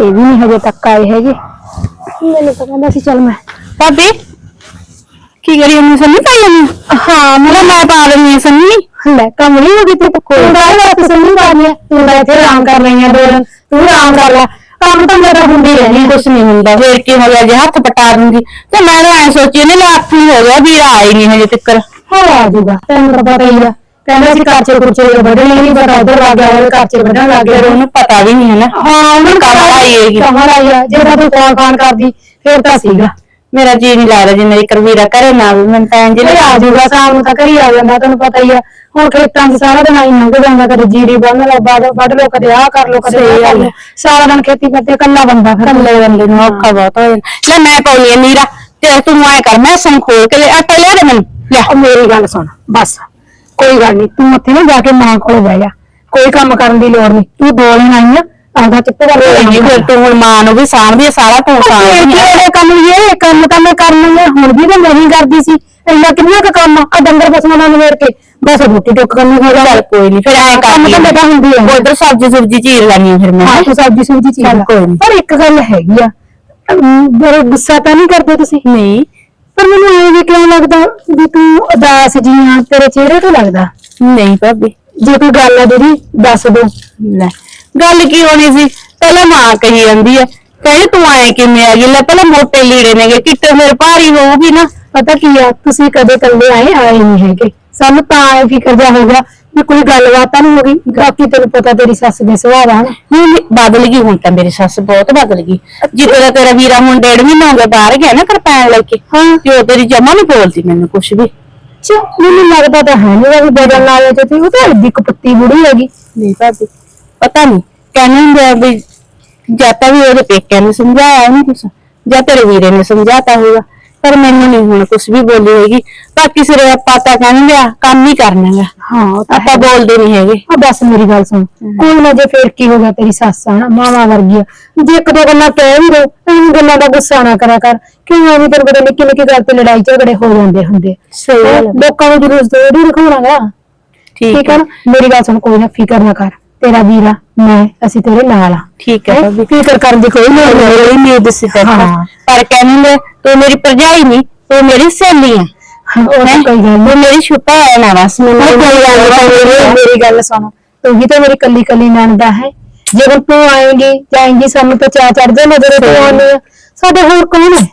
ਇਹ ਵੀ ਨਹੀਂ ਹਜੇ ਤੱਕ ਆਏ ਹੈਗੇ। ਮੈਨੂੰ ਤਾਂ ਕਹਿੰਦਾ ਸੀ ਚੱਲ ਮੈਂ ਭਾਬੀ ਕੀ ਕਰੀ ਉਹਨੂੰ ਸੰਨੀ ਪਾ ਲੈਣੀ ਹਾਂ ਮੇਰਾ ਮੈਂ ਪਾ ਲੈਣੀ ਸੰਨੀ। ਲੈ ਕਮਲੀ ਹੋ ਗਈ ਤੇ ਕੋਈ ਦਾ ਰਾਤ ਸੰਨੀ ਪਾ ਲਿਆ। ਤੂੰ ਇੱਥੇ ਆਰਾਮ ਕਰ ਰਹੀ ਆ ਦੋ ਦਿਨ ਤੂੰ ਆਰਾਮ ਕਰ ਲੈ। ਕੰਮ ਤਾਂ ਮੇਰਾ ਹੁੰਦੀ ਰਹਿਣੀ ਕੁਛ ਨਹੀਂ ਹੁੰਦਾ। ਫੇਰ ਕੀ ਹੋ ਗਿਆ ਜੇ ਹੱਥ ਪਟਾ ਦੂੰਗੀ। ਤੇ ਮੈਂ ਤਾਂ ਐ ਸੋਚੀ ਨੇ ਲੈ ਹੱਥ ਹੀ ਹੋ ਗਿਆ ਵੀਰਾ ਆਈ ਨਹੀਂ ਹਜੇ ਤੱਕ ਹਾਂ ਆ ਜੂਗਾ ਤੈਨੂੰ ਤਾਂ ਪਤਾ ਹੀ ਆ। ਕਹਿੰਦਾ ਸੀ ਕਾਚੇ ਕੁਰਚੇ ਵੱਢਣੇ ਨਹੀਂ ਪਤਾ ਉਧਰ ਲੱਗ ਗਿਆ ਉਹ ਕਾਚੇ ਵੱਢਣ ਲੱਗ ਗਿਆ। ਉਹਨੂੰ ਪਤਾ ਵੀ ਨਹੀਂ ਹੈ ਨਾ। ਹਾਂ ਉਹਨੂੰ ਕਮਲ ਆਈ ਹੈਗੀ। ਕਮਲ ਆਈ ਆ ਜੇ ਤਾਂ ਤੂੰ ਫੋਨ ਫਾਨ ਕਰਦੀ ਫੇਰ ਤਾਂ ਸੀਗਾ। ਮੇਰਾ ਜੀ ਨਹੀਂ ਲੱਗਦਾ ਜਿੰਨੇ ਇੱਕ ਵੀਰਾ ਘਰੇ ਨਾ ਆਵੇ ਮੈਂ ਤਾਂ ਇੰਜ ਜੇ ਆ ਜਾਊਗਾ ਸ਼ਾਮ ਨੂੰ ਤਾਂ ਘਰੀ ਆ ਜਾਂਦਾ ਤੈਨੂੰ ਪਤਾ ਹੀ ਆ। ਹੁਣ ਖੇਤਾਂ 'ਚ ਸਾਰਾ ਦਿਨ ਆਈ ਲੰਘ ਜਾਂਦਾ ਕਦੇ ਜੀਰੀ ਬੰਨ ਲਓ ਬਾਦ ਵੱਢ ਲਓ ਕਦੇ ਆਹ ਕਰ ਲਓ ਕਦੇ ਉਹ ਕਰ ਲਓ। ਸਾਰਾ ਦਿਨ ਖੇਤੀ ਕਰਦੇ ਇਕੱਲਾ ਬੰਦਾ ਫਿਰ। ਕੱਲੇ ਬੰਦੇ ਨੂੰ ਔਖਾ ਬਹੁਤ ਹੋ ਜਾਂਦਾ। ਲੈ ਮੈਂ ਪਾਉਣੀ ਆ ਨੀਰਾ ਤੇ ਤੂੰ ਐ ਕਰ ਮੈਂ ਸੰਖੋਲ ਕੇ ਲੈ ਆਟਾ ਲੈ ਦੇ ਮੈਨੂੰ। ਲੈ। ਉਹ ਮੇਰੀ ਗੱਲ ਸੁਣ ਬਸ। ਕੋਈ ਗੱਲ ਨਹੀਂ ਤੂੰ ਉੱਥੇ ਨਾ ਜਾ ਕੇ ਮਾਂ ਕੋਲ ਬਹਿ ਜਾ। ਕੋਈ ਕੰਮ ਕਰਨ ਦੀ ਲੋੜ ਨਹੀਂ ਤੂੰ ਦੋ ਦਿਨ ਆਈ ਆ ਆਪਦਾ ਚੁੱਪ ਕਰਕੇ ਨਹੀਂ ਫਿਰ ਤੂੰ ਹੁਣ ਮਾਂ ਨੂੰ ਵੀ ਸਾਂਭਦੀ ਆ, ਸਾਰਾ ਤੂੰ ਸਾਂਭਦੀ ਆ। ਇਹ ਕੰਮ ਇਹ ਕੰਮ ਤਾਂ ਮੈਂ ਕਰ ਲੂੰਗਾ ਹੁਣ ਵੀ ਤਾਂ ਮੈਂ ਹੀ ਕਰਦੀ ਸੀ। ਇੰਨਾ ਕਿੰਨਾ ਕੁ ਕੰਮ ਆ ਡੰਗਰ ਪਸ਼ੂਆਂ ਨਾਲ ਨਵੇੜ ਕੇ। ਬਸ ਰੋਟੀ ਟੁੱਕ ਕਰਨੀ ਹੋ ਚੱਲ ਕੋਈ ਨਹੀਂ ਫਿਰ ਐ ਕੰਮ ਕਰ ਤਾਂ ਮੇਰਾ ਹੁੰਦੀ ਆ ਉਧਰ ਸਬਜ਼ੀ ਸੁਬਜੀ ਚੀਰ ਲੈਣੀ ਆ ਫਿਰ ਮੈਂ। ਹਾਂ ਤੂੰ ਸਬਜ਼ੀ ਸੁਬਜ਼ੀ ਚੀਜ਼ ਚੱਲ। ਕੋਈ ਨੀ। ਪਰ ਇੱਕ ਗੱਲ ਹੈਗੀ ਆ। ਅਮ, ਮੇਰੇ ਗੁੱਸਾ ਤਾਂ ਨਹੀਂ ਕਰਦੇ ਤੁਸੀਂ? ਨਹੀਂ। ਪਰ ਮੈਨੂੰ ਇਹ ਵੀ ਕਿਉਂ ਲੱਗਦਾ ਵੀ ਤੂੰ ਉਦਾਸ ਜੀ ਆ ਤੇਰੇ ਚਿਹਰੇ ਤੋਂ ਲੱਗਦਾ? ਨਹੀਂ ਭਾਬੀ। ਜੇ ਕੋਈ ਗੱਲ ਆ ਜਿਹੜੀ ਦੱਸ ਦੋ। ਲੈ ਗੱਲ ਕੀ ਹੋਣੀ ਸੀ? ਪਹਿਲਾਂ ਮਾਂ ਕਹੀ ਜਾਂਦੀ ਹੈ ਕਹਿੰਦੀ ਤੂੰ ਆਏ ਕਿਵੇਂ ਆ ਗਈ ਲੈ ਪਹਿਲਾਂ ਮੋਟੇ ਲੀੜੇ ਨੇਗੇ ਕਿੱਟੇ ਫਿਰ ਭਾਰੀ ਹੋਊਗੀ ਨਾ। ਪਤਾ ਕੀ ਆ ਤੁਸੀਂ ਕਦੇ ਕੱਲੇ ਆਏ ਆਏ ਨਹੀਂ ਹੈਗੇ। ਸਾਨੂੰ ਤਾਂ ਐ ਫਿਕਰ ਜਾ ਹੋ ਗਿਆ ਵੀ ਕੋਈ ਗੱਲਬਾਤ ਤਾਂ ਨਹੀਂ ਹੋ ਗਈ। ਬਾਕੀ ਤੈਨੂੰ ਪਤਾ ਤੇਰੀ ਸੱਸ ਦੇ ਸੁਭਾਅ ਦਾ ਹਨਾ। ਨਹੀਂ ਨਹੀਂ, ਬਦਲ ਗਈ ਹੁਣ ਤਾਂ ਮੇਰੀ ਸੱਸ ਬਹੁਤ ਬਦਲ ਗਈ। ਜਿੱਦੋਂ ਦਾ ਤੇਰਾ ਵੀਰਾ ਹੁਣ ਡੇਢ ਮਹੀਨਾ ਹੋ ਗਿਆ ਬਾਹਰ ਗਿਆ ਨਾ ਕਰਪੈਨ ਲੈ ਕੇ ਹਾਂ। ਤੇ ਉਹ ਤੇਰੀ ਜਮਾ ਨਹੀਂ ਬੋਲਦੀ ਮੈਨੂੰ ਕੁਛ ਵੀ। ਚਾ ਮੈਨੂੰ ਲੱਗਦਾ ਤਾਂ ਹੈ ਨਹੀਂ ਵੀ ਬਦਲਣ ਆਇਆ ਤੇ ਉਹ ਤਾਂ ਐਡੀ ਕਪੱਤੀ ਬੁੜੀ ਹੈਗੀ। ਨਹੀਂ ਭਾਬੀ ਪਤਾ ਨਹੀਂ ਕਹਿੰਦੇ ਹੁੰਦੇ ਆ ਵੀ ਜਾਂ ਤਾਂ ਵੀ ਉਹਦੇ ਪੇਕਿਆਂ ਨੇ ਸਮਝਾਇਆ ਉਹਨੂੰ ਕੁਛ ਜਾਂ ਤੇਰੇ ਵੀਰੇ ਨੇ ਸਮਝਾਤਾ ਹੋਊਗਾ। ਪਰ ਮੈਨੂੰ ਨਹੀਂ ਹੁਣ ਕੁਛ ਵੀ ਬੋਲੀ ਹੈਗੀ ਬਾਕੀ ਸਿਰੇ ਆਪਾਂ ਤਾਂ ਕਹਿੰਦੇ ਆ ਕੰਮ ਹੀ ਕਰਨਾ ਗਾ ਹਾਂ ਉਹ ਤਾਂ ਆਪਾਂ ਬੋਲਦੇ ਨਹੀਂ ਹੈਗੇ। ਆ ਬਸ ਮੇਰੀ ਗੱਲ ਸੁਣ। ਕੋਈ ਨਾ ਜੇ ਫੇਰ ਕੀ ਹੋ ਗਿਆ ਤੇਰੀ ਸੱਸ ਆ ਨਾ ਮਾਵਾ ਵਰਗੀ ਆ ਜੇ ਇੱਕ ਦੋ ਗੱਲਾਂ ਕਹਿ ਵੀ ਦੋ ਇਹਨਾਂ ਗੱਲਾਂ ਦਾ ਗੁੱਸਾ ਨਾ ਕਰਿਆ ਕਰ। ਕਿਉਂ ਐਵੇਂ ਤੈਨੂੰ ਪਤਾ ਨਿੱਕੀ ਨਿੱਕੀ ਗੱਲ ਤੇ ਲੜਾਈ ਝਗੜੇ ਹੋ ਜਾਂਦੇ ਹੁੰਦੇ? ਸਹੀ ਗੱਲ। ਲੋਕਾਂ ਨੂੰ ਜਰੂਰ ਜ਼ਰੂਰੀ ਦਿਖਾਉਣਾਗਾ ਠੀਕ ਠੀਕ ਹੈ ਮੇਰੀ ਗੱਲ ਸੁਣ ਕੋਈ ਨਾ ਫਿਕਰ ਨਾ ਕਰ। ਤੇਰਾ ਵੀਰਾ ਮੈਂ ਅਸੀਂ ਤੇਰੇ ਨਾਲ ਆ। ਠੀਕ ਹੈ ਭਾਬੀ। ਫਿਕਰ ਕਰਨ ਦੀ ਕੋਈ ਲੋੜ ਨਹੀਂ। ਮੇਰੀ ਉਮੀਦ ਸੀ ਤੇ ਹਾਂ। ਪਰ ਕਹਿੰਦੇ ਤੂੰ ਮੇਰੀ ਭਰਜਾਈ ਨਹੀਂ ਤੂੰ ਮੇਰੀ ਸਹੇਲੀ ਆ। ਹਾਂ, ਉਹ ਤਾਂ ਕੋਈ ਗੱਲ ਨਹੀਂ। ਮੇਰੀ ਛੁਪਾ ਹੈ ਨਾ ਬਸ ਮੈਨੂੰ ਕੋਈ ਗੱਲ ਨੀ, ਮੇਰੀ- ਗੱਲ ਸੁਣ। ਤੂੰ ਵੀ ਤਾਂ ਮੇਰੀ ਕੱਲੀ ਕੱਲੀ ਨਣਦਾ ਹੈ? ਜੇ ਹੁਣ ਤੂੰ ਆਏਂਗੀ ਜਾਏਂਗੀ ਸਾਨੂੰ ਤਾਂ ਚਾਹ ਚੜ ਜਾਣਾ ਜਦੋਂ ਤੂੰ ਆਉਂਦੀ ਆ। ਸਾਡੇ ਹੋਰ ਕੌਣ ਹੈ?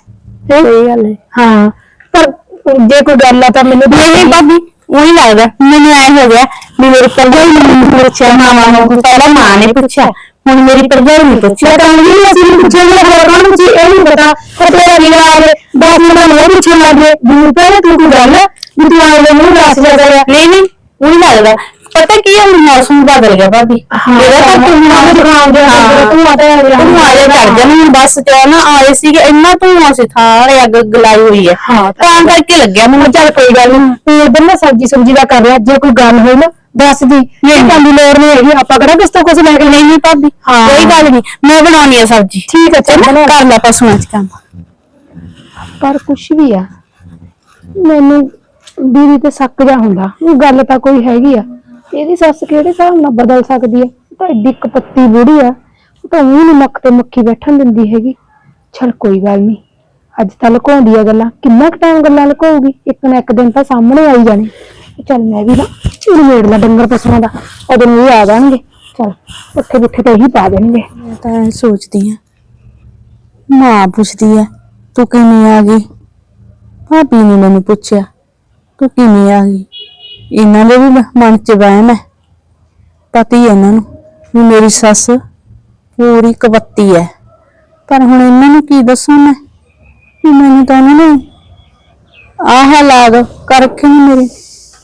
ਸਹੀ ਗੱਲ ਹੈ ਹਾਂ। ਪਰ ਜੇ ਕੋਈ ਗੱਲ ਆ ਤਾਂ ਮੈਨੂੰ ਦੱਸ ਨਹੀਂ। ਭਾਬੀ। ਉਹੀ ਲੱਗਦਾ, ਮੈਨੂੰ ਐ ਹੋ ਗਿਆ ਵੀ ਮੇਰੀ ਭਰਜਾਈ ਨੇ ਮੈਨੂੰ ਪੁੱਛਿਆ ਮਾਮਾ ਨੂੰ ਪਹਿਲਾਂ ਮਾਂ ਨੇ ਪੁੱਛਿਆ, ਹੁਣ ਮੇਰੀ ਭਰਜਾਈ ਨੇ ਪੁੱਛਿਆ। ਤਾਂ ਨਹੀਂ ਅਸੀਂ ਨੂੰ ਪੁੱਛਣ ਲੱਗ ਰਿਹਾ ਕੌਣ ਪੁੱਛੀ ਇਹ ਨਹੀਂ ਪਤਾ। ਪਰ ਤੇਰਾ ਆਵੇ ਦਸ ਮਿੰਟ ਨੂੰ ਪੁੱਛਣ ਲੱਗ ਗਏ ਵੀ ਪਹਿਲੇ ਤੂੰ ਕੋਈ ਗੱਲ, ਵੀ ਤੂੰ ਆਏ ਨੂੰ ਦੱਸ ਜਾ ਨਹੀਂ ਨਹੀਂ, ਉਹੀ ਲੱਗਦਾ। ਪਤਾ ਕੀ ਹੈ ਹੁਣ ਮੌਸਮ ਬਦਲ ਗਿਆ ਭਾਬੀ। ਇਹਦਾ ਤਾਂ ਤੂੰ ਨਾ ਦੁਕਾਨ ਦੇ ਅੰਦਰ ਤੂੰ ਆਦਾ ਤੂੰ ਆਲੇ ਕਰ ਜਾਣਾ ਹੁਣ ਬੱਸ ਤੇ ਨਾ ਆਏ ਸੀਗੇ ਇੰਨਾ ਧੂਆਂ ਸੀ ਥਾਲੇ ਅੱਗ ਗਲਾਈ ਹੋਈ ਹੈ ਹਾਂ ਤਾਂ ਕਰਕੇ ਲੱਗਿਆ ਮੈਨੂੰ ਚੱਲ ਕੋਈ ਗੱਲ ਨਹੀਂ ਤੂੰ ਉਧਰ ਨਾ ਸਬਜੀ ਸੁਬਜੀ ਦਾ ਕਰ ਰਿਹਾ ਜੇ ਕੋਈ ਗੱਲ ਹੋਈ ਨਾ ਦੱਸ ਦੀ। ਇਹ ਕੰਮ ਦੀ ਲੋੜ ਨਹੀਂ ਹੈਗੀ ਆਪਾਂ ਕਿਹੜਾ ਕਿਸ ਤੋਂ ਕੁਝ ਲੈ ਕੇ ਨਹੀਂ ਨਹੀਂ ਭਾਬੀ ਹਾਂ। ਕੋਈ ਗੱਲ ਨਹੀਂ ਮੈਂ ਬਣਾਉਣੀ ਆ ਸਬਜ਼ੀ। ਠੀਕ ਹੈ ਚੱਲ ਬਣਾ। ਕਰ ਲੈ ਪਸ਼ੂਆਂ ਚ ਕੰਮ। ਪਰ ਕੁਛ ਵੀ ਆ ਮੈਨੂੰ ਦੀਦੀ ਤੇ ਸ਼ੱਕ ਜਾ ਹੁੰਦਾ ਉਹ ਗੱਲ ਤਾਂ ਕੋਈ ਹੈਗੀ ਆ। ਇਹਦੀ ਸੱਸ ਕਿਹੜੇ ਹਿਸਾਬ ਨਾਲ ਬਦਲ ਸਕਦੀ ਹੈ? ਉਹ ਤਾਂ ਏਡੀ ਕਪੱਤੀ ਬੁੜੀ ਆ। ਉਹ ਤਾਂ ਉਹ ਨਹੀਂ ਤੇ ਮੱਖੀ ਬੈਠਣ ਦਿੰਦੀ ਹੈਗੀ। ਚਲ ਕੋਈ ਗੱਲ ਨਹੀਂ ਅੱਜ ਤਾਂ ਲੁਕਾਉਂਦੀ ਆ ਗੱਲਾਂ। ਕਿੰਨਾ ਕੁ ਟਾਈਮ ਗੱਲਾਂ ਲੁਕਾਉਗੀ ਇੱਕ ਨਾ ਇੱਕ ਦਿਨ ਤਾਂ ਸਾਹਮਣੇ ਆਈ ਜਾਣੀ। ਚਲ ਮੈਂ ਵੀ ਨਾ ਚੀਰ ਮੇੜ ਲਾ ਡੰਗਰ ਪਸ਼ੂਆਂ ਦਾ। ਉਦੋਂ ਨੂੰ ਆ ਜਾਣਗੇ। ਚਲ, ਉੱਥੇ ਬਿੱਥੇ ਤੇ ਹੀ ਪਾ ਦੇਣਗੇ। ਮੈਂ ਤਾਂ ਐਂ ਸੋਚਦੀ ਆ। ਮਾਂ ਪੁੱਛਦੀ ਆ, ਤੂੰ ਕਿਵੇਂ ਆ ਗਈ? ਭਾਬੀ ਨੇ ਮੈਨੂੰ ਪੁੱਛਿਆ, ਤੂੰ ਕਿਵੇਂ ਆ ਗਈ? ਇਹਨਾਂ ਦੇ ਵੀ ਮਨ ਚ ਵਹਿਮ ਹੈ, ਪਤੀ ਇਹਨਾਂ ਨੂੰ, ਵੀ ਮੇਰੀ ਸੱਸ ਪੂਰੀ ਕਵੱਤੀ ਹੈ। ਪਰ ਹੁਣ ਇਹਨਾਂ ਨੂੰ ਕੀ ਦੱਸਾਂ ਮੈਂ? ਵੀ ਮੈਨੂੰ ਤਾਂ ਉਹਨਾਂ ਨੇ ਆਹ ਹਾਲਾਤ ਕਰ ਰੱਖੇ ਨੇ ਮੇਰੇ।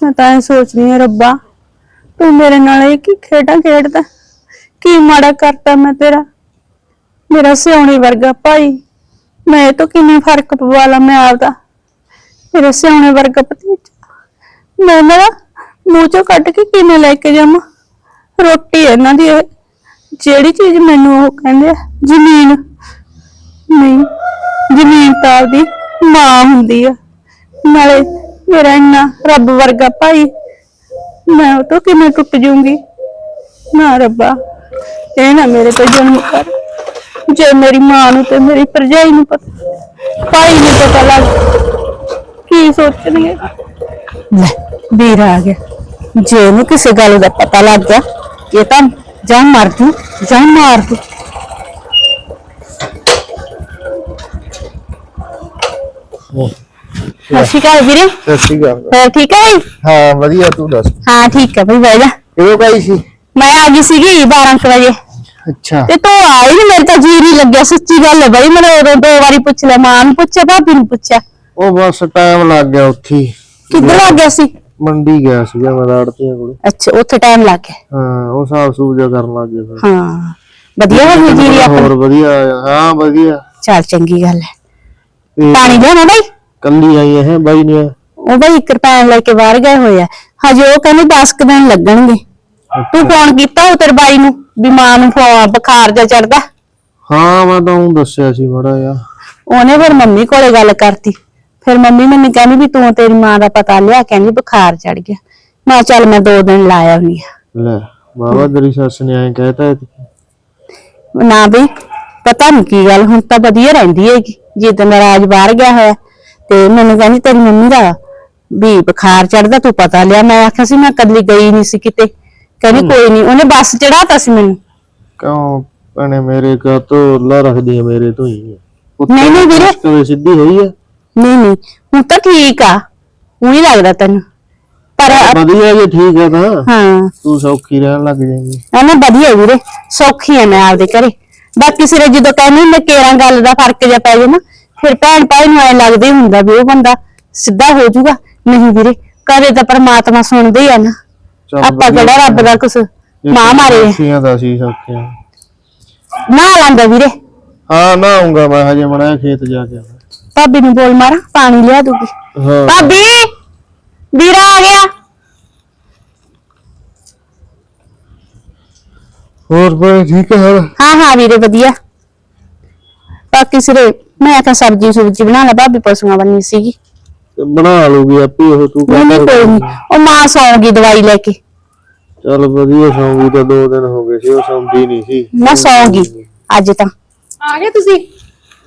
ਮੈਂ ਤਾਂ ਇਹ ਸੋਚਦੀ ਹਾਂ, ਰੱਬਾ, ਤੂੰ ਮੇਰੇ ਨਾਲ ਇਹ ਕੀ ਖੇਡਾਂ ਖੇਡਦਾ? ਕੀ ਮਾੜਾ ਕਰਤਾ ਮੈਂ ਤੇਰਾ? ਮੇਰਾ ਸਿਉਣੇ ਵਰਗਾ ਭਾਈ, ਮੈਂ ਇਹ ਤੋਂ ਕਿਵੇਂ ਫ਼ਰਕ ਪਵਾ ਲਾ ਮੈਂ ਆਪਦਾ? ਮੇਰਾ ਸਿਉਣੇ ਵਰਗਾ ਭਤੀਜਾ? ਮੈਂ ਨਾ ਮੂੰਹ ਚੋਂ ਕੱਢ ਕੇ ਕਿਵੇਂ ਲੈ ਕੇ ਜਾਵਾਂ? ਰੋਟੀ ਇਹਨਾਂ ਦੀ ਇਹ। ਜਿਹੜੀ ਚੀਜ਼ ਮੈਨੂੰ ਉਹ ਕਹਿੰਦੇ ਆ, ਜ਼ਮੀਨ। ਨਹੀਂ, ਜ਼ਮੀਨ ਤਾਂ ਆਪਦੀ ਮਾਂ ਹੁੰਦੀ ਆ। ਨਾਲੇ ਮੇਰਾ ਇੰਨਾ ਰੱਬ ਵਰਗਾ ਭਾਈ, ਮੈਂ ਉਹ ਤੋਂ ਕਿਵੇਂ ਟੁੱਟ ਜਾਊਂਗੀ? ਨਾ ਰੱਬਾ, ਇਹ ਨਾ ਮੇਰੇ ਤੇ ਜਨਮ ਕਰ। ਜੇ ਮੇਰੀ ਮਾਂ ਨੂੰ ਤੇ ਮੇਰੀ ਭਰਜਾਈ ਨੂੰ ਪਤਾ, ਭਾਈ ਨੂੰ ਪਤਾ ਲੱਗ, ਕੀ ਸੋਚਣਗੇ? ਲੈ ਵੀਰ ਆ ਗਿਆ। ਜੇ ਇਹਨੂੰ ਕਿਸੇ ਗੱਲ ਦਾ ਪਤਾ ਲੱਗ ਗਿਆ ਇਹ ਤਾਂ ਜਾਂ ਮਰ ਜੂ ਜਾਂ ਮਾਰ ਦੂ ਸਤਿ ਸ਼੍ਰੀ ਅਕਾਲ ਵੀਰੇ। ਸਤਿ ਸ਼੍ਰੀ ਅਕਾਲ। ਹੋਰ ਠੀਕ ਹੈ ਬਈ ਹਾਂ ਵਧੀਆ ਤੂੰ ਦੱਸ? ਹਾਂ ਠੀਕ ਹੈ ਬਈ ਬਹਿ ਜਾ। ਕਿਉਂ ਕਾਈ ਸੀ? ਮੈਂ ਆ ਗਈ ਸੀਗੀ 12 ਕੁ ਵਜੇ। ਅੱਛਾ। ਤੇ ਤੂੰ ਆਈ ਨੀ ਮੇਰੇ ਤਾਂ ਜੀ ਨਹੀਂ ਲੱਗਿਆ ਸੱਚੀ ਗੱਲ ਹੈ ਬਈ ਮੈਂ ਉਦੋਂ ਦੋ ਵਾਰੀ ਪੁੱਛ ਲਿਆ ਮਾਂ ਨੂੰ ਪੁੱਛਿਆ ਭਾਬੀ ਨੂੰ ਪੁੱਛਿਆ। ਉਹ ਬਸ ਟਾਈਮ ਲੱਗ ਗਿਆ ਉੱਥੇ ਹੀ। ਕਿੱਧਰ ਲੱਗ ਗਿਆ ਸੀ? ਮੰਡੀ ਗਿਆ ਸੀਗਾ ਮੈਂ ਰਾੜਤੀਆਂ ਕੋਲੇ। ਅੱਛਾ ਉੱਥੇ ਟਾਈਮ ਲੱਗ ਗਿਆ। ਹਾਂ ਉਹ ਸਾਫ਼ ਜਿਹਾ ਕਰਨ ਲੱਗ ਗਿਆ ਫਿਰ। ਹਾਂ ਵਧੀਆ ਹੋ ਗਈ ਜੀਰੀ ਹੋਰ ਆਪਣੀ ਵਧੀਆ ਆ। ਹਾਂ ਵਧੀਆ। ਚੱਲ ਚੰਗੀ ਗੱਲ ਹੈ। ਤੇ ਪਾਣੀ ਲਿਆਉਣਾ ਬਈ? ਕੱਲੀ ਆਈ ਹੈ ਬਾਈ ਨੇ। ਉਹ ਬਈ ਇੱਕ ਰੁਪਏ ਲੈ ਕੇ ਬਾਹਰ ਗਏ ਹੋਏ ਆ। ਹਜੇ ਉਹ ਕਹਿੰਦੇ 10 ਕੁ ਦਿਨ ਲੱਗਣਗੇ। ਤੂੰ ਫੋਨ ਕੀਤਾ ਉਹ ਤੇਰੇ ਬਾਈ ਨੂੰ ਵੀ ਮਾਂ ਨੂੰ ਫੋ- ਬੁਖਾਰ ਜਾ ਚੜਦਾ ਹਾਂ ਮੈਂ ਤਾਂ ਉਹ ਦੱਸਿਆ ਸੀ ਬੜਾ ਆ ਉਹਨੇ ਫਿਰ ਮੰਮੀ ਕੋਲੇ ਗੱਲ ਕਰਤੀ। ਫਿਰ ਮੰਮੀ ਮੈਨੂੰ ਕਹਿੰਦੀ ਵੀ ਤੂੰ ਤੇਰੀ ਮਾਂ ਦਾ ਪਤਾ ਲਿਆ ਕਹਿੰਦੀ ਬੁਖਾਰ ਚੜ ਗਿਆ। ਮੈਂ ਕਿਹਾ ਚੱਲ ਮੈਂ ਦੋ ਦਿਨ ਲਾਇਆ ਹੁੰਨੀ ਆ। ਲੈ ਬਾਬਾ ਤੇਰੀ ਸੱਸ ਨੇ ਐਂ ਕਹਿਤਾ ਨਾ ਬਈ ਪਤਾ ਨਹੀਂ ਕੀ ਗੱਲ ਹੁਣ ਤਾਂ ਵਧੀਆ ਰਹਿੰਦੀ ਹੈਗੀ। ਜਿੱਦ ਰਾਜ ਬਾਹਰ ਗਿਆ ਹੋਇਆ ਤੇ ਮੈਨੂੰ ਕਹਿੰਦੀ ਤੇਰੀ ਮੰਮੀ ਦਾ ਵੀ ਬੁਖਾਰ ਚੜਦਾ ਤੂੰ ਪਤਾ ਲਿਆ। ਮੈਂ ਆਖਿਆ ਸੀ ਮੈਂ ਕਦਲੀ ਗਈ ਨਹੀਂ ਸੀ ਕਿਤੇ। ਕਹਿੰਦੀ ਕੋਈ ਨਹੀਂ ਉਹਨੇ ਬੱਸ ਚੜਾਤਾ ਸੀ ਮੈਨੂੰ। ਕਿਉਂ ਭੈਣੇ ਮੇਰੇ ਕਾ ਤੋਂ ਲਾ ਰੱਖਦੀ ਹੈ ਮੇਰੇ ਤੋਂ ਹੀ ਨਹੀਂ, ਨਹੀਂ ਵੀਰੇ। ਕਦੇ ਸਿੱਧੀ ਹੋਈ ਹੈ ਨਹੀਂ ਨਹੀਂ ਹੁਣ ਤਾਂ ਠੀਕ ਆ। ਉਹੀ ਲੱਗਦਾ ਤੈਨੂੰ। ਪਰ ਵਧੀਆ ਜੇ ਠੀਕ ਹੈ ਤਾਂ। ਹਾਂ। ਤੂੰ ਸੌਖੀ ਰਹਿਣ ਲੱਗ ਜਾਏਂਗੀ। ਨਾ ਵਧੀਆ ਵੀਰੇ ਸੌਖੀ ਆ ਮੈਂ ਆਪਦੇ ਘਰੇ। ਬਾਕੀ ਸਿਰੇ ਜਦੋਂ ਕਹਿੰਦੀ ਮੈਂ ਕੇਰਾਂ ਗੱਲ ਦਾ ਫ਼ਰਕ ਜਿਹਾ ਪੈ ਜੇ ਨਾ ਫਿਰ ਭੈਣ ਭਾਈ ਨੂੰ ਐ ਲੱਗਦਾ ਹੁੰਦਾ ਵੀ ਉਹ ਬੰਦਾ ਸਿੱਧਾ ਹੋ ਜਾਊਗਾ। ਨਹੀਂ ਵੀਰੇ ਕਦੇ ਤਾਂ ਪਰਮਾਤਮਾ ਸੁਣਦੇ ਹੀ ਆ ਨਾ। ਚੱਲ ਆਪਾਂ ਵਧੀਆ ਕਿਹੜਾ ਰੱਬ ਦਾ ਕੁਛ ਮਾਂ ਮਾਰੇ। ਸੀਆਂ ਦਾ ਸੀ ਸੌਖਿਆ। ਨਾ ਲਾਂਦਾ ਵੀਰੇ। ਹਾਂ ਨਾ ਆਉਂਗਾ ਮੈਂ ਹਜੇ ਮੜਾ ਖੇਤ ਜਾ ਕੇ ਆਉਣਾ। ਭਾਬੀ ਨੂੰ ਬੋਲ ਮਾਰਾਂ ਪਾਣੀ ਲਿਆ ਦੂਗੀ। ਹਾਂ। ਭਾਬੀ ਵੀਰਾ ਆ ਗਿਆ। ਹੋਰ ਬਈ ਠੀਕ ਹੈ ਹੋਰ ਹਾਂ ਹਾਂ ਵੀਰੇ ਵਧੀਆ। ਬਾਕੀ ਸਿਰੇ ਮੈਂ ਤਾਂ ਸਬਜ਼ੀ ਸੁਬਜ਼ੀ ਬਣਾ ਲਾ ਭਾਬੀ ਪਸ਼ੂਆਂ ਬੰਨੀ ਸੀਗੀ। ਤੇ ਬਣਾ ਲੂਗੀ ਆਪੇ ਉਹ ਤੂੰ ਨਹੀਂ ਨਹੀਂ ਕੋਈ ਨਹੀਂ। ਉਹ ਮਾਂ ਸੌਂਗੀ ਦਵਾਈ ਲੈ ਕੇ। ਚੱਲ ਵਧੀਆ ਸੌਂਗੀ ਤਾਂ ਦੋ ਦਿਨ ਹੋ ਗਏ ਸੀ ਉਹ ਸੌਂਦੀ ਨਹੀਂ ਸੀ। ਮੈਂ ਸੌਂਗੀ ਅੱਜ ਤਾਂ। ਆ ਗਏ ਤੁਸੀਂ?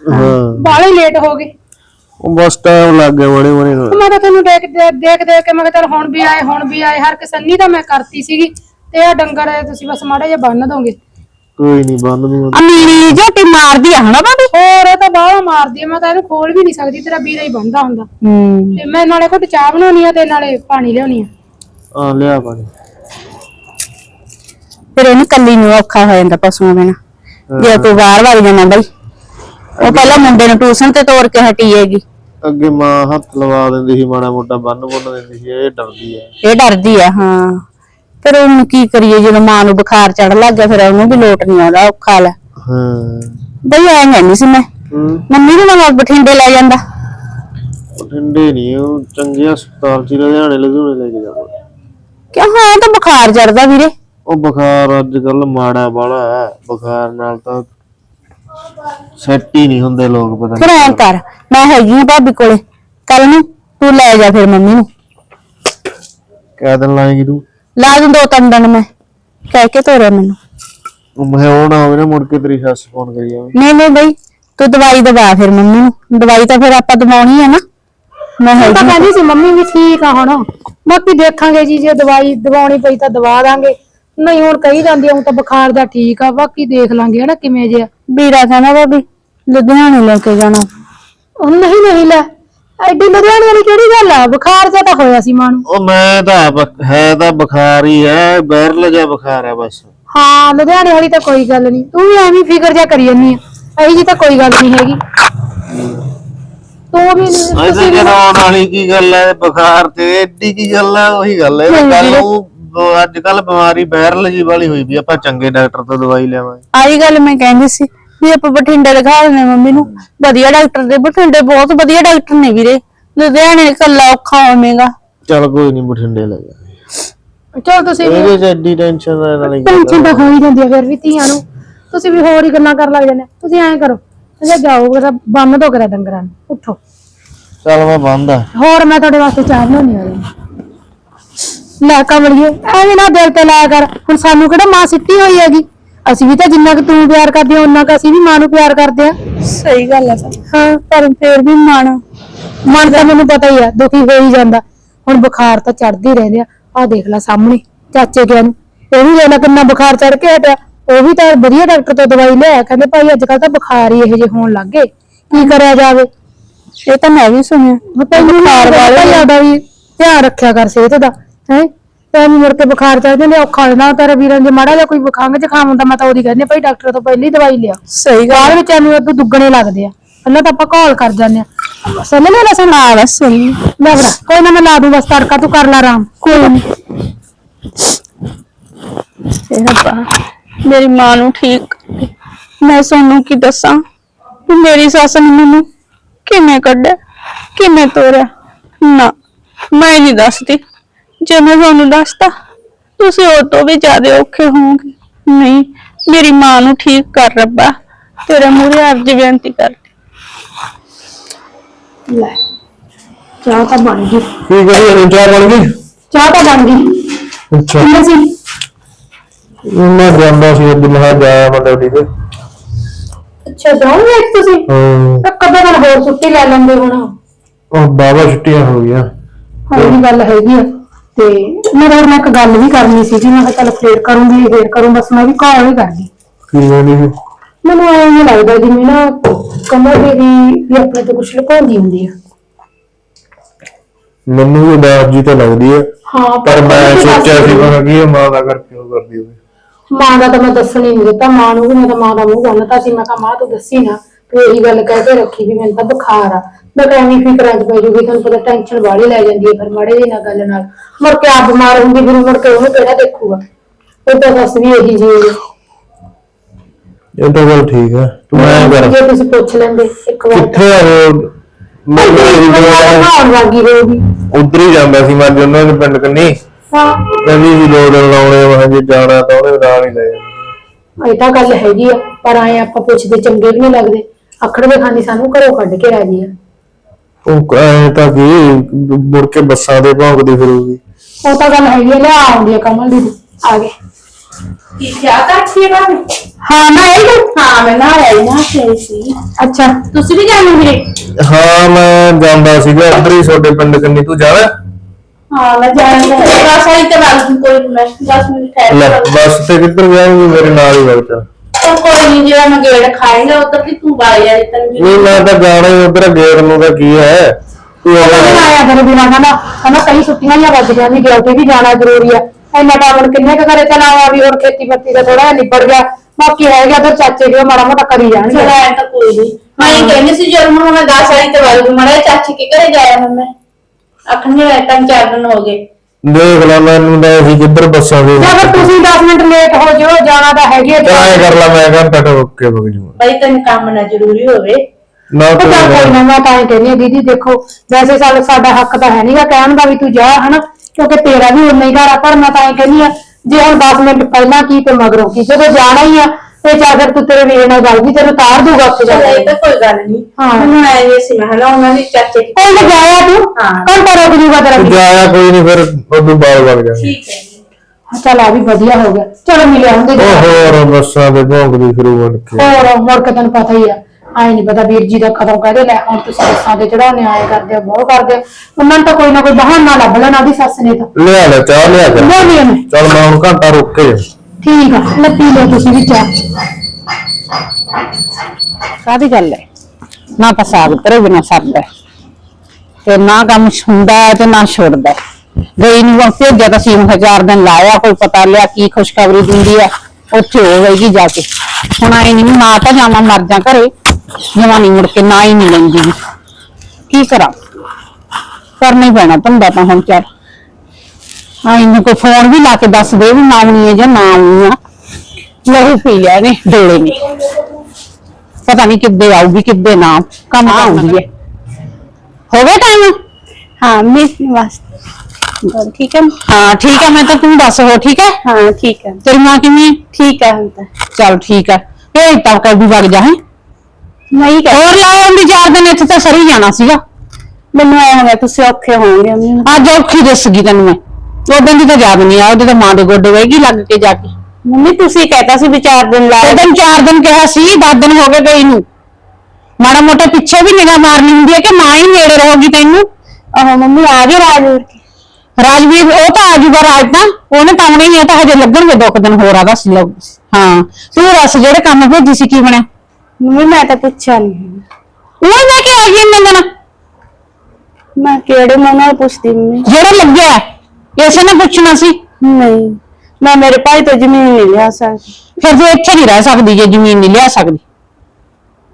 ਹਾਂ। ਬਾਲੇ ਲੇਟ ਹੋ ਗਏ। ਉਹ ਬਸ ਟਾਈਮ ਲੱਗ ਗਿਆ ਬੜੇ ਬੜੇ ਨਾਲ ਮੈਂ ਤਾਂ ਤੈਨੂੰ ਦੇਖ ਦੇਖ ਦੇਖ ਕੇ ਮੈਂ ਕਿਹਾ ਚੱਲ ਹੁਣ ਵੀ ਆਏ ਹੁਣ ਵੀ ਆਏ। ਹਰ ਕਿਸੰਨੀ ਤਾਂ ਮੈਂ ਕਰਤੀ ਸੀਗੀ। ਤੇ ਆ ਡੰਗਰ ਹੈ ਤੁਸੀਂ ਬਸ ਮਾੜੇ ਜਿਹਾ ਬੰਨ ਦੋਗੇ। ਕੋਈ ਨਹੀਂ ਬੰਦ ਨੂੰ ਅਮੀਰੀ ਝੋਟੀ ਮਾਰਦੀ ਆ ਹਨਾ ਭਾਬੀ ਹੋਰ ਇਹ ਤਾਂ ਬਾਹਲਾ ਮਾਰਦੀ ਆ। ਮੈਂ ਤਾਂ ਇਹਨੂੰ ਖੋਲ ਵੀ ਨਹੀਂ ਸਕਦੀ ਤੇਰਾ ਵੀਰਾ ਹੀ ਬੰਦਾ ਹੁੰਦਾ। ਹੂੰ। ਤੇ ਮੈਂ ਨਾਲੇ ਘੁੱਟ ਚਾਹ ਬਣਾਉਣੀ ਆ ਤੇ ਨਾਲੇ ਪਾਣੀ ਲਿਆਉਣੀ ਆ। ਆ ਲਿਆ ਪਾਣੀ। ਫਿਰ ਇਹਨੂੰ ਕੱਲੀ ਨੂੰ ਔਖਾ ਹੋ ਜਾਂਦਾ ਪਸ਼ੂਆਂ ਬਿਨਾ। ਜੇ ਤੂੰ ਬਾਹਰ ਵਗ ਜਾਣਾ ਬਈ। ਉਹ ਪਹਿਲਾਂ ਮੁੰਡੇ ਨੂੰ ਟਿਊਸ਼ਨ ਤੇ ਤੋਰ ਕੇ ਹਟੀ ਹੈਗੀ। ਅੱਗੇ ਮਾਂ ਹੱਥ ਲਵਾ ਦਿੰਦੀ ਸੀ ਮਾੜਾ ਮੋਟਾ ਬੰਨ ਬੁੰਨ ਦਿੰਦੀ ਸੀ ਇਹ ਡਰਦੀ ਹੈ ਇਹ ਡਰਦੀ ਆ ਹਾਂ। ਫਿਰ ਉਹਨੂੰ ਕੀ ਕਰੀਏ ਜਦੋਂ ਮਾਂ ਨੂੰ ਬੁਖਾਰ ਚੜ ਲੱਗ ਗਿਆ ਫਿਰ ਉਹਨੂੰ ਵੀ ਲੋਟ ਨਹੀਂ ਆਉਂਦਾ ਔਖਾ ਲੈ। ਹਾਂ। ਬਈ ਐਂ ਨਹੀਂ ਸੀ ਮੈਂ ਹੂੰ। ਮੰਮੀ ਨੂੰ ਮੈਂ ਬਠਿੰਡੇ ਲੈ ਜਾਂਦਾ। ਠੰਡੇ ਨਹੀਂ ਉਹ ਚੰਗੇ ਹਸਪਤਾਲ ਚ ਹੀ ਲੁਧਿਆਣੇ ਲੁਧਿਆਣੇ ਲੈ ਕੇ ਜਾਵਾਂ ਕਿਉਂ ਹਾਂ ਤਾਂ ਬੁਖਾਰ ਚੜਦਾ ਵੀਰੇ। ਉਹ ਬੁਖਾਰ ਅੱਜ ਕੱਲ ਮਾੜਾ ਬਾਲਾ ਹੈ ਬੁਖਾਰ ਨਾਲ ਤਾਂ ਸੈੱਟ ਹੀ ਨਹੀਂ ਹੁੰਦੇ ਲੋਕ ਪਤਾ ਫਿਰ ਐਂ ਕਰ ਮੈਂ ਹੈਗੀ ਆ ਭਾਬੀ ਕੋਲੇ। ਕੱਲ ਨੂੰ ਤੂੰ ਲੈ ਜਾ ਫਿਰ ਮੰਮੀ ਨੂੰ। ਕਹਿ ਦਿਨ ਲਾਏਗੀ ਤੂੰ। ਲਾ ਦੂੰ ਦੋ ਤਿੰਨ ਦਿਨ ਮੈਂ ਕਹਿ ਕੇ ਤੋਰਿਆ ਮੈਨੂੰ। ਉਹ ਮੈਂ ਉਹ ਨਾ ਹੋਵੇ ਨਾ ਮੁੜ ਕੇ ਤੇਰੀ ਸੱਸ ਫੋਨ ਕਰੀ ਜਾਵੇ। ਨਹੀਂ ਨਹੀਂ ਬਈ ਤੂੰ ਦਵਾਈ ਦਵਾ ਫਿਰ ਮੰਮੀ ਨੂੰ। ਦਵਾਈ ਤਾਂ ਫਿਰ ਆਪਾਂ ਦਵਾਉਣੀ ਆ ਨਾ। ਮੈਂ ਤਾਂ ਹੈਗੀ ਕਹਿੰਦੀ ਸੀ ਮੰਮੀ ਵੀ ਠੀਕ ਆ ਹੁਣ। ਬਾਕੀ ਦੇਖਾਂਗੇ ਜੀ ਜੇ ਦਵਾਈ ਦਵਾਉਣੀ ਪਈ ਤਾਂ ਦਵਾ ਦਾਂਗੇ। ਨਹੀਂ ਹੁਣ ਕਹੀ ਜਾਂਦੀ ਆ ਹੁਣ ਤਾਂ ਬੁਖਾਰ ਦਾ ਠੀਕ ਆ ਬਾਕੀ ਦੇਖ ਲਾਂਗੇ ਹਨਾ ਕਿਵੇਂ ਜਿਆ ਵੀਰਾ ਕਹਿੰਦਾ ਭਾਬੀ ਲੁਧਿਆਣੇ ਲੈ ਕੇ ਜਾਣਾ। ਉਹ ਨਹੀਂ ਨਹੀਂ ਲੈ ਐਡੀ ਲੁਧਿਆਣੇ ਵਾਲੀ ਕਿਹੜੀ ਗੱਲ ਆ? ਬੁਖਾਰ ਜਿਹਾ ਤਾਂ ਹੋਇਆ ਸੀ ਮਾਂ ਨੂੰ। ਉਹ ਮੈਂ ਤਾਂ ਆਪ- ਹੈ ਤਾਂ ਬੁਖਾਰ ਹੀ ਹੈ ਬੈਰਲ ਜਿਹਾ ਬੁਖਾਰ ਹੈ ਬਸ। ਹਾਂ ਲੁਧਿਆਣੇ ਵਾਲੀ ਤਾਂ ਕੋਈ ਗੱਲ ਨਹੀਂ। ਤੂੰ ਵੀ ਐਵੇਂ ਫਿਕਰ ਜਿਹਾ ਕਰੀ ਜਾਂਦੀ ਆ। ਇਹੀ ਜੀ ਤਾਂ ਕੋਈ ਗੱਲ ਨਹੀਂ ਹੈਗੀ। ਤੂੰ ਵੀ ਐਸੇ ਤੁਸੀਂ ਵੀ ਜਨਾਉਣ ਵਾਲੀ ਕੀ ਗੱਲ ਹੈ? ਬੁਖਾਰ ਤੇ ਏਡੀ ਕੀ ਗੱਲ ਹੈ ਉਹੀ ਗੱਲ ਹੈ ਨਹੀਂ ਕੱਲ ਵੀਰੇ। ਨੂੰ ਅੱਜ ਕੱਲ ਬਿਮਾਰੀ ਬੈਰਲ ਜੀ ਵਾਲੀ ਹੋਈ ਵੀ ਆਪਾਂ ਚੰਗੇ ਡਾਕਟਰ ਤੋਂ ਦਵਾਈ ਲਿਆਵਾਂਗੇ। ਆਹੀ ਗੱਲ ਮੈਂ ਕਹਿੰਦੀ ਸੀ ਵੀ ਆਪਾਂ ਬਠਿੰਡੇ ਦਿਖਾ ਦਿੰਦੇ ਮੰਮੀ ਨੂੰ। ਵਧੀਆ ਡਾਕਟਰ ਦੇ ਬਠਿੰਡੇ ਬਹੁਤ ਵਧੀਆ ਡਾਕਟਰ ਨੇ ਵੀਰੇ। ਲੁਧਿਆਣੇ ਕੱਲਾ ਔਖਾ ਹੋਵੇਗਾ। ਚੱਲ ਕੋਈ ਨਹੀਂ ਬਠਿੰਡੇ ਲੈ ਜਾ। ਚਲ ਤੁਸੀਂ ਵੀ ਇਹਦੇ ਚ ਐਡੀ ਟੈਨਸ਼ਨ ਲੈਣ ਵਾਲੀ ਗੱਲ ਟੈਨਸ਼ਨ ਤਾਂ ਹੋ ਹੀ ਜਾਂਦੀ ਆ ਫਿਰ ਵੀ ਧੀਆਂ ਨੂੰ। ਤੁਸੀਂ ਵੀ ਹੋਰ ਹੀ ਗੱਲਾਂ ਕਰਨ ਲੱਗ ਜਾਂਦੇ ਤੁਸੀਂ ਐਂ ਕਰੋ ਜੇ ਜਾਓ ਉਹਦਾ ਬੰਨ ਦੋ ਕਰਿਆ ਡੰਗਰਾਂ ਨੂੰ। ਉੱਠੋ। ਚੱਲ ਮੈਂ ਬੰਦ ਆ ਹੋਰ ਮੈਂ ਤੁਹਾਡੇ ਵਾਸਤੇ ਚਾਹ ਬਣਾਉਣੀ ਆ। ਲੈ ਕਮਲੀਏ ਐਵੇਂ ਨਾ ਦਿਲ ਤੇ ਲਾਇਆ ਕਰ। ਹੁਣ ਸਾਨੂੰ ਕਿਹੜਾ ਮਾਂ ਸਿੱਟੀ ਹੋਈ ਹੈਗੀ? ਅਸੀਂ ਵੀ ਤਾਂ ਜਿੰਨਾ ਕੁ ਤੂੰ ਪਿਆਰ ਕਰਦੀ ਆ ਉਹਨਾਂ ਕੁ ਅਸੀਂ ਵੀ ਮਾਂ ਨੂੰ ਪਿਆਰ ਕਰਦੇ ਆ ਸਹੀ ਗੱਲ ਹੈ ਹਾਂ। ਪਰ ਫਿਰ ਵੀ ਮਨ ਮਨ ਤਾਂ ਮੈਨੂੰ ਪਤਾ ਹੀ ਆ ਦੁਖੀ ਹੋ ਹੀ ਜਾਂਦਾ। ਹੁਣ ਬੁਖਾਰ ਤਾਂ ਚੜਦੇ ਰਹਿੰਦੇ ਆ। ਆ ਦੇਖ ਲੈ ਸਾਹਮਣੇ ਚਾਚੇ ਨੂੰ। ਉਹ ਵੀ ਦੇਖ ਲੈ ਕਿੰਨਾ ਬੁਖਾਰ ਚੜ ਕੇ ਹਟਿਆ। ਉਹ ਵੀ ਤਾਂ ਵਧੀਆ ਡਾਕਟਰ ਤੋਂ ਦਵਾਈ ਲਿਆ ਕਹਿੰਦੇ ਭਾਈ ਅੱਜ ਕੱਲ ਤਾਂ ਬੁਖਾਰ ਹੀ ਇਹੋ ਜਿਹੇ ਹੋਣ ਲੱਗ ਗਏ। ਕੀ ਕਰਿਆ ਜਾਵੇ? ਇਹ ਤਾਂ ਮੈਂ ਵੀ ਸੁਣਿਆ। ਬੁਖਾਰ ਵਾਲੇ ਜ਼ਿਆਦਾ ਵੀ ਧਿਆਨ ਰੱਖਿਆ ਕਰ ਸਿਹਤ ਦਾ। ਹੈ? ਤੈਨੂੰ ਮੁੜ ਕੇ ਬੁਖਾਰ ਚੜ ਜਾਂਦੇ ਔਖਾ ਜਾਂਦਾ। ਤੇਰੇ ਵੀਰਾਂ ਜੇ ਮਾੜਾ ਜਿਹਾ ਕੋਈ ਖੰਘ ਜ਼ੁਕਾਮ ਹੁੰਦਾ ਮੈਂ ਤਾਂ ਉਹਦੀ ਕਹਿੰਦੀ ਭਾਈ ਡਾਕਟਰ ਤੋਂ ਪਹਿਲੀ ਦਵਾਈ ਲਿਆ। ਸਹੀ ਗੱਲ। ਬਾਅਦ ਵਿੱਚ ਐਨੂੰ ਅੱਧੂ ਦੁੱਗਣੇ ਲੱਗਦੇ ਆ। ਪਹਿਲਾਂ ਤਾਂ ਆਪਾਂ ਘੋਲ ਕਰ ਜਾਂਦੇ ਆ ਸੁਣ ਲੈ ਲਸਣ ਆ ਬਸ ਸੁਣੀ ਲੈ ਭਰਾ ਕੋਈ ਨਾ ਮੈਂ ਲਾ ਦੂੰ ਬਸ ਤੜਕਾ ਤੂੰ ਕਰ ਲੈ ਆਰਾਮ। ਕੋਈ ਨਹੀਂ ਇਹ ਰੱਬਾ ਮੇਰੀ ਮਾਂ ਨੂੰ ਠੀਕ। ਕਰ ਦੇ। ਮੈਂ ਤੁਹਾਨੂੰ ਕੀ ਦੱਸਾਂ? ਕਿ ਮੇਰੀ ਸੱਸ ਨੇ ਮੈਨੂੰ ਕਿਵੇਂ ਕੱਢਿਆ ਕਿਵੇਂ ਤੋਰਿਆ? ਨਾ ਮੈਂ ਨਹੀਂ ਦੱਸਦੀ। ਜੇ ਮੈਂ ਤੁਹਾਨੂੰ ਦੱਸਤਾ ਤੁਸੀਂ ਉਹ ਤੋਂ ਵੀ ਜ਼ਿਆਦਾ ਔਖੇ ਹੋਵੋਗੇ। ਨਹੀਂ ਮੇਰੀ ਮਾਂ ਨੂੰ ਠੀਕ ਕਰ ਰੱਬਾ ਤੇਰੇ ਮੂਹਰੇ ਅਰਜ ਬੇਨਤੀ ਕਰਦੀ। ਲੈ ਚਾਹ ਤਾਂ ਬਣ ਗਈ। ਕੀ ਕਰੀ ਚਾਰ ਬਣ ਗਈ? ਚਾਹ ਤਾਂ ਬਣ ਗਈ। ਅੱਛਾ। ਕਿੰਨਾ ਸੀ? ਮੈਂ ਜਾਂਦਾ ਸੀ ਅੱਜ ਮੈਂ ਕਿਹਾ ਜਾਇਆ ਮੈਂ ਡਿਊਟੀ ਤੇ। ਅੱਛਾ ਅੱਜ ਤੁਸੀਂ? ਹਾਂ। ਤਾਂ ਕਦੋਂ ਦਿਨ ਹੋਰ ਛੁੱਟੀ ਲੈ ਲੈਂਦੇ ਹੁਣ। ਉਹ ਬਾਬਾ ਛੁੱਟੀਆਂ ਹੋ ਗਈਆਂ। ਹਾਂ ਇਹ ਗੱਲ ਹੈਗੀ ਆ। ਤੇ ਮੈਂ ਹੋਰ ਮੈਂ ਇੱਕ ਗੱਲ ਵੀ ਕਰਨੀ ਸੀ ਜੀ ਮੈਂ ਕਿਹਾ ਚੱਲ ਫੇਰ ਕਰੂੰਗੀ ਫੇਰ ਕਰੂੰ ਬਸ ਮੈਂ ਵੀ ਕਾਲ ਹੀ ਕਰਦੀ। ਕੀ ਕਹਿੰਦੀ ਸੀ ਮੈਨੂੰ ਐਂ ਜਿਹਾ ਲੱਗਦਾ ਜਿਵੇਂ ਨਾ ਕਮਰ ਦੇ ਵੀ ਆਪਣੇ ਤੋਂ ਕੁਝ ਲੁਕਾਉਂਦੀ ਹੁੰਦੀ ਆ। ਮੈਨੂੰ ਵੀ ਉਦਾਸ ਜੀ ਤਾਂ ਲੱਗਦੀ ਹੈ ਹਾਂ ਪਰ ਮੈਂ ਸੋਚਿਆ ਸੀ। ਮੈਂ ਕਿ ਇਹ ਮਾਂ ਦਾ ਕਰਕੇ ਉਹ ਕਰਦੀ ਹੋਵੇ। ਮਾਂ ਦਾ ਤਾਂ ਮੈਂ ਦੱਸਣ ਹੀ ਨਹੀਂ ਦਿੱਤਾ ਮਾਂ ਨੂੰ ਵੀ ਮੈਂ ਤਾਂ ਮਾਂ ਦਾ ਮੂੰਹ ਬੰਨਤਾ ਸੀ ਮੈਂ ਕਿਹਾ ਮਾਂ ਤੂੰ ਦੱਸੀ ਨਾ। ਤੂੰ ਇਹੀ ਗੱਲ ਕਹਿ ਕੇ ਰੱਖੀ ਵੀ ਮੈਨੂੰ ਤਾਂ ਬੁਖਾਰ ਆ। ਮੈਂ ਕਿਹਾ ਐਵੇਂ ਫਿਕਰਾਂ ਚ ਪੈ ਜੂਗੀ ਤੁਹਾਨੂੰ ਪਤਾ ਟੈਨਸ਼ਨ ਵਾਲੀ ਲੈ ਜਾਂਦੀ ਹੈ ਫਿਰ ਮਾੜੇ ਜਿਹੀ ਨਾ ਗੱਲ ਨਾਲ। ਮੁੜ ਕੇ ਆਪ ਬਿਮਾਰ ਹੁੰਦੀ ਫਿਰ ਮੁੜ ਕੇ ਉਹਨੂੰ ਕਿਹੜਾ ਦੇਖੂਗਾ? ਉਹ ਤਾਂ ਬਸ ਵੀ ਇਹੀ ਜੀ ਇਹ ਤਾਂ ਗੱਲ ਠੀਕ ਹੈ ਤੂੰ ਐਂ ਕਰ। ਜੇ ਤੁਸੀਂ ਪੁੱਛ ਲੈਂਦੇ ਇੱਕ ਵਾਰ ਕਿੱਥੇ ਆ ਉਹ? ਨਹਾਉਣ ਲੱਗੀ ਹੋਊਗੀ ਉਧਰ ਹੀ ਜਾਂਦਾ ਸੀ ਮੈਂ ਉਹਨਾਂ ਦੇ ਪਿੰਡ ਕੰਨੀ। ਹਾਂ। ਕਹਿੰਦੀ ਸੀ ਦੋ ਦਿਨ ਲਾਉਣੇ ਮੈਂ ਕਿਹਾ ਜੇ ਜਾਣਾ ਤਾਂ ਉਹਨੇ ਨਾਲ ਹੀ ਲੈ ਜਾਣਾ ਇਹ ਤਾਂ ਗੱਲ ਹੈਗੀ ਆ ਪਰ ਆਏ ਆਪਾਂ ਪੁੱਛਦੇ ਚੰਗੇ ਵੀ ਨਹੀਂ ਲੱਗਦੇ। ਆਖੜ ਦੇ ਖਾਨੀ ਸਾਨੂੰ ਘਰੋਂ ਕੱਢ ਕੇ ਰਾਜੀ ਆ। ਉਹ ਐਂ ਤਾਂ ਕੀ ਮੁੜ ਕੇ ਬੱਸਾਂ ਤੇ ਭੌਂਕਦੀ ਫਿਰੂਗੀ। ਉਹ ਤਾਂ ਗੱਲ ਹੈਗੀ ਆ ਲੈ ਆਉਂਦੀ ਆ ਕਮਲ ਦੀ ਆ ਗਏ। ਕੀ ਕਿਆ ਕਰਤੀ ਹੈ ਇਹ ਹਾਂ ਮੈਂ ਨਾ ਆਈ ਨਾ ਸਹੀ ਸੀ। ਅੱਛਾ। ਤੁਸੀਂ ਵੀ ਜਾਣੋ ਵੀਰੇ? ਹਾਂ ਮੈਂ ਜਾਂਦਾ ਸੀਗਾ ਉਧਰ ਹੀ ਤੁਹਾਡੇ ਪਿੰਡ ਕੰਨੀ ਤੂੰ ਜਾਣਾ ਹਾਂ ਮੈਂ ਜਾਣਦਾ ਬਸ ਆਈ ਤੇ ਬਾਅਦ ਕੋਈ ਨੀ, ਮੈਂ 10 ਮਿੰਟ ਠਹਿਰ ਲੈ ਕੇ ਬੱਸ। ਤੇ ਕਿੱਧਰ ਜਾਏਂਗੀ ਮੇਰੇ ਨਾਲ ਹੀ ਵਗ ਚੱਲ ਤਾਂ ਕੋਈ ਨਹੀਂ ਜਿਹੜਾ ਮੈਂ ਗੇੜ ਖਾਏਗਾ ਉਧਰ ਤੂੰ ਬਾਈ ਆ ਤੈਨੂੰ ਨਹੀਂ ਮੈਂ ਤਾਂ ਜਾਣਾ ਹੀ ਉਧਰ ਗੇਟ ਨੂੰ ਤਾਂ ਕੀ ਹੈ? ਤੂੰ ਆਉਣਾ ਆਇਆ ਤੇਰੇ ਬਿਨਾ ਕਹਿੰਦਾ ਕਹਿੰਦਾ ਕਈ ਛੁੱਟੀਆਂ ਹੀ ਵੱਜ ਗਈਆਂ ਵੀ ਡਿਊਟੀ ਵੀ ਜਾਣਾ ਜ਼ਰੂਰੀ ਆ। ਇੰਨਾ ਟਾਈਮ ਹੁਣ ਕਿੰਨੇ ਕੁ ਘਰੇ ਚਲਾਵਾ ਵੀ ਹੁਣ ਖੇਤੀ ਬੱਤੀ ਦਾ ਥੋੜਾ ਨਿਬੜ ਗਿਆ। ਬਾਕੀ ਗਿਆ ਫਿਰ ਚਾਚੇ ਦੇ ਮਾੜਾ ਮੋਟਾ ਕਰੀ ਜਾਣਗੇ। ਚਲਾ ਐ ਤਾਂ ਕੋਈ ਨਹੀਂ ਮੈਂ ਇਹ ਕਹਿੰਦੀ ਸੀ ਜਦ ਹੁਣ ਮੈਂ 10 ਆਈ ਤੇ ਬਾਅਦ ਮੜਾ ਚਾਚੀ ਕੇ ਘਰੇ ਜਾਇਆ ਮੈਂ? ਆਖਣ ਨਹੀਂ ਟਾਈਮ ਚਾਰ ਦਿਨ ਹੋ ਗਏ। ਦੇਖ ਲੈ ਮੈਨੂੰ ਤਾਂ ਅਸੀਂ ਜਿੱਧਰ ਬੱਸਾਂ ਦੇ ਜਾਂ ਫਿਰ ਤੁਸੀਂ 10 ਮਿੰਟ ਲੇਟ ਹੋ ਜਿਓ ਜਾਣਾ ਤਾਂ ਹੈਗੀ ਆ ਐਂ ਕਰ ਲੈ ਮੈਂ ਘੰਟਾ ਟੋਕ ਕੇ ਵਗ ਜੂਗਾ ਬਈ ਤੈਨੂੰ ਕੰਮ ਨਾ ਜ਼ਰੂਰੀ ਹੋਵੇ। ਨਾ ਕੋਈ ਕੋਈ। ਨਾ। ਮੈਂ ਤਾਂ ਇਹ ਕਹਿੰਦੀ ਹਾਂ ਦੀਦੀ ਦੇਖੋ ਵੈਸੇ ਸਾਡਾ ਸਾਡਾ ਹੱਕ ਤਾਂ ਹੈ ਨਹੀਂਗਾ ਕਹਿਣ ਦਾ ਵੀ ਤੂੰ ਜਾ ਹਨਾ? ਕਿਉਂਕਿ ਤੇਰਾ ਵੀ ਉਨਾ ਹੀ ਘਰ ਆ ਪਰ ਮੈਂ ਤਾਂ ਇਹ ਕਹਿੰਦੀ ਆ ਜੇ ਹੁਣ 10 ਮਿੰਟ ਪਹਿਲਾਂ ਕੀ ਤੇ ਮਗਰੋਂ ਕੀ ਜਦੋਂ ਜਾਣਾ ਹੀ ਆ ਤੇ ਚਾਦਰ ਤੂੰ ਤੇਰੇ ਵੀਰੇ ਨਾਲ ਗੱਲ ਵੀ ਤੈਨੂੰ ਤਾਰ ਦੂਗਾ ਉੱਥੇ ਜਾ ਚਲ ਕੇ। ਤਾਂ ਕੋਈ ਗੱਲ ਨਹੀਂ। ਹਾਂ। ਮੈਨੂੰ ਐ ਜੇ ਸੀ ਮੈਂ ਹਨਾ ਉਹਨਾਂ ਦੀ ਚਾਚੇ ਕੀ ਉਹ ਲੈ ਜਾਇਆ ਤੂੰ। ਹਾਂ। ਘੰਟਾ ਰੁਕ ਜੂਗਾ ਤੇਰਾ ਵੀਰ। ਜਾਇਆ ਕੋਈ ਨਹੀਂ ਫਿਰ ਉਦੋਂ ਬਾਅਦ ਵਗ ਜਾਵਾਂਗੇ ਠੀਕ ਹੈ ਜੀ। ਚੱਲ ਆ ਵੀ ਵਧੀਆ ਹੋ ਗਿਆ। ਚਲੋ ਮਿਲਿਆ ਹੁੰਦੇ ਉਹ ਹੋਰ ਬੱਸਾਂ ਤੇ ਭੌਂਕਦੀ ਫਿਰੂ ਬਣ ਕੇ ਹੋਰ ਮੁੜ ਕੇ ਤੈਨੂੰ ਪਤਾ ਹੀ ਆ। ਆਏ ਨਹੀਂ ਪਤਾ ਵੀਰ ਜੀ ਦਾ ਕਦੋਂ ਕਹਦੇ ਲੈ ਹੁਣ ਤੁਸੀਂ ਬੱਸਾਂ ਤੇ ਚੜਾਉਣੇ ਆਏ ਕਰਦੇ ਬਹੁਤ ਕਰਦੇ ਆ ਉਹਨਾਂ ਨੂੰ ਤਾਂ ਕੋਈ ਨਾ ਕੋਈ ਬਹਾਨਾ ਲੱਭ ਲੈਣਾ ਉਹਦੀ ਸੱਸ ਨੇ ਤਾਂ। ਲਿਆ ਲੈ ਚਾਹ ਲਿਆ ਕਰ ਲਿਆਉਣੀ ਚੱਲ ਮੈਂ ਹੁਣ ਘੰਟਾ ਰੁਕ ਕੇ ਜਾਊਂ। ਠੀਕ ਆ, ਲੈ ਪੀ ਲਓ ਤੁਸੀਂ ਵੀ ਚਾਹ। ਕਾਦੀ ਗੱਲ ਹੈ ਨਾ ਤਾਂ ਸਾਗ ਤੇਰੇ ਬਿਨਾ ਸਰਦਾ ਹੈ। ਤੇ ਨਾ ਕੰਮ ਹੁੰਦਾ ਹੈ ਤੇ ਨਾ ਛੁੱਟਦਾ ਹੈ। ਗਈ ਨੂੰ ਵਕਤ ਭੇਜਿਆ ਤਾਂ ਸੀ, ਹੁਣ ਚਾਰ ਦਿਨ ਲਾਇਆ, ਕੋਈ ਪਤਾ ਲਿਆ ਕੀ ਖੁਸ਼ਖਬਰੀ ਦਿੰਦੀ ਹੈ ਉੱਥੇ ਹੋਵੇਗੀ ਜਾ ਕੇ। ਹੁਣ ਆਈ ਨਹੀਂ ਨਾ ਤਾਂ ਜਾਵਾਂ, ਮਰ ਜਾ ਘਰੇ। ਜਮਾ ਨਹੀਂ ਮੁੜ ਕੇ ਨਾ ਹੀ ਨਹੀਂ ਲੈਂਦੀ ਕੀ ਕਰਾਂ? ਕਰਨਾ ਹੀ ਪੈਣਾ ਧੰਦਾ ਤਾਂ ਹੁਣ ਚੱਲ। ਆਈ ਨੂੰ ਕੋਈ ਫੋਨ ਵੀ ਲਾ ਕੇ ਦੱਸ ਦੇ ਵੀ ਨਾ ਆਉਣੀ ਹੈ ਜਾਂ ਨਾ ਆਉਣੀ ਆ। ਲਹੂ ਪੀ ਲਿਆ ਨੇ ਡੋਲੇ ਨੇ। ਪਤਾ ਨਹੀਂ ਕਿੱਦੇ ਆਊਗੀ ਕਿੱਦੇ ਨਾ ਕੰਮ ਆਉਂਦੀ ਹੈ। ਹੋ ਗਿਆ ਟਾਈਮ ਹਾਂ ਮੈਂ ਬਸ ਠੀਕ ਹੈ ਹਾਂ ਠੀਕ ਹੈ ਮੈਂ ਤਾਂ ਤੂੰ ਦੱਸ ਹੋ ਠੀਕ ਹੈ? ਹਾਂ ਠੀਕ ਹੈ। ਤੇਰੀ ਮਾਂ ਕਿਵੇਂ? ਠੀਕ ਹੈ ਹੁਣ ਤਾਂ। ਚਲ ਠੀਕ ਹੈ। ਇਹ ਤਾਂ ਕਰ ਵੀ ਵਗ ਜਾ ਹੈ? ਨਹੀਂ ਕਰ ਹੋਰ ਲਾ ਆਉਂਦੀ ਚਾਰ ਦਿਨ ਇੱਥੇ ਤਾਂ ਸਰੀ ਜਾਣਾ ਸੀਗਾ। ਮੈਨੂੰ ਆਇਆ ਹੋਇਆ ਤੁਸੀਂ ਔਖੇ ਹੋਵੋਗੇ। ਮੰਮੀ। ਅੱਜ ਔਖੀ ਦੱਸ ਗਈ ਤੈਨੂੰ ਮੈਂ। ਉਦੋਂ ਦੀ ਤਾਂ ਯਾਦ ਨਹੀਂ ਆ ਉਹਦੇ ਤਾਂ ਮਾਂ ਦੇ ਗੋਡੇ ਵਹਿਗੀ ਲੱਗ ਕੇ ਜਾ ਕੇ? ਮੰਮੀ ਤੁਸੀਂ ਕਹਿਤਾ ਸੀ ਵੀ ਚਾਰ ਦਿਨ ਲਾ ਦਿਨ ਚਾਰ ਦਿਨ ਕਿਹਾ ਸੀ 10 ਦਿਨ ਹੋ ਗਏ ਗਈ ਨੂੰ। ਮਾੜਾ ਮੋਟਾ ਪਿੱਛੇ ਵੀ ਨਿਗਾਹ ਮਾਰਨੀ ਹੁੰਦੀ ਹੈ ਕਿ ਮਾਂ ਹੀ ਨੇੜੇ ਰਹੋਗੀ ਤੈਨੂੰ? ਆਹ ਮੰਮੀ ਆ ਗਏ ਰਾਜਵੀਰ ਰਾਜਵੀਰ ਉਹ ਤਾਂ ਆਜੂਗਾ ਰਾਜ ਤਾਂ ਉਹਨੇ ਤਾਂ ਆਉਣਾ ਹੀ ਹੈ ਤਾਂ ਹਜੇ ਲੱਗਣਗੇ ਦੋ ਕੁ ਦਿਨ ਹੋਰ ਆਦਾ ਸੀ ਲੋਕ ਹਾਂ ਤੂੰ ਰਸ ਜਿਹੜੇ ਕੰਮ ਭੇਜੀ ਸੀ ਕੀ ਬਣਿਆ? ਮੰਮੀ ਮੈਂ ਤਾਂ ਪੁੱਛਿਆ ਨਹੀਂ ਉਹ ਮੈਂ ਕਿ ਆ ਗਈ ਮੰਗਣਾ। ਮੈਂ ਕਿਹੜੇ ਮੂੰਹ ਨਾਲ ਪੁੱਛਦੀ ਮੰਮੀ। ਜਿਹੜਾ ਲੱਗਿਆ? ਇਸੇ ਨੇ ਪੁੱਛਣਾ ਸੀ। ਨਹੀਂ ਮੈਂ ਮੇਰੇ ਭਾਈ ਤੋਂ ਜ਼ਮੀਨ ਨਹੀਂ ਲਿਆ ਸਕਦੀ। ਫਿਰ ਤੂੰ ਇੱਥੇ ਨਹੀਂ ਰਹਿ ਸਕਦੀ ਜੇ ਜ਼ਮੀਨ ਨਹੀਂ ਲਿਆ ਸਕਦੀ।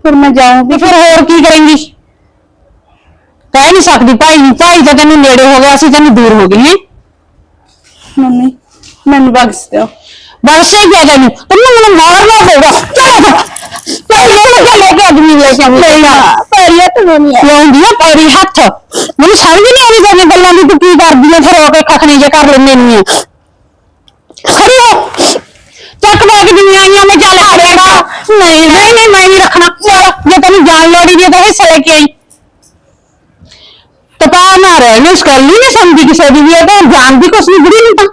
ਫਿਰ ਮੈਂ ਜਾਊਂਗੀ ਤੇ ਫਿਰ ਹੋਰ ਕੀ ਕਰੇਂਗੀ? ਕਹਿ ਨਹੀਂ ਸਕਦੀ ਭਾਈ ਨੂੰ ਭਾਈ ਤਾਂ ਤੈਨੂੰ ਨੇੜੇ ਹੋ ਗਿਆ ਅਸੀਂ ਤੈਨੂੰ ਦੂਰ ਹੋ ਗਏ ਹੈ। ਮੰਮੀ ਮੈਨੂੰ ਬਖਸ਼ ਦਿਓ। ਹੀ ਗਿਆ ਤੈਨੂੰ? ਤੈਨੂੰ ਮੈਨੂੰ ਮਾਰਨਾ ਪਊਗਾ। ਚਲੋ ਪਹਿਲੇ ਲੱਗਾ ਲੈ ਕੇ ਆਦਮੀ ਲੈ ਕੇ ਪੈਰੀਆ ਤਾਂ ਨਹੀਂ ਲਾਉਂਦੀ ਆ ਪੈਰੀ ਹੱਥ ਮੈਨੂੰ ਸਮਝ ਨਹੀਂ ਆਉਂਦੀ ਤੇਰੀਆਂ ਗੱਲਾਂ ਦੀ ਤੂੰ ਕੀ ਕਰਦੀ ਆ ਫਿਰ ਹੋ ਕੇ ਖਖਣੀ ਜੇ ਕਰ ਲੈਂਦੇ ਨਹੀਂ ਆ ਖੜੀ ਹੋ ਚੱਕ ਬੈਗ ਦੀ ਆਈਆਂ ਮੈਂ ਚੱਲ ਖੜੇਗਾ ਨਹੀਂ ਨਹੀਂ ਨਹੀਂ ਮੈਂ ਨਹੀਂ ਰੱਖਣਾ ਚੱਲ ਜੇ ਤੈਨੂੰ ਜਾਣ ਲੋੜੀ ਦੀ ਤਾਂ ਹਿੱਸਾ ਲੈ ਕੇ ਆਈ ਤਪਾ ਨਾ ਰਹਿ ਨੇ ਇਸ ਗੱਲ ਨਹੀਂ ਸਮਝਦੀ ਕਿਸੇ ਦੀ ਵੀ ਇਹ ਤਾਂ ਜਾਣਦੀ ਕੁਛ ਨਹੀਂ ਬੁੜੀ ਨਹੀਂ ਤਾਂ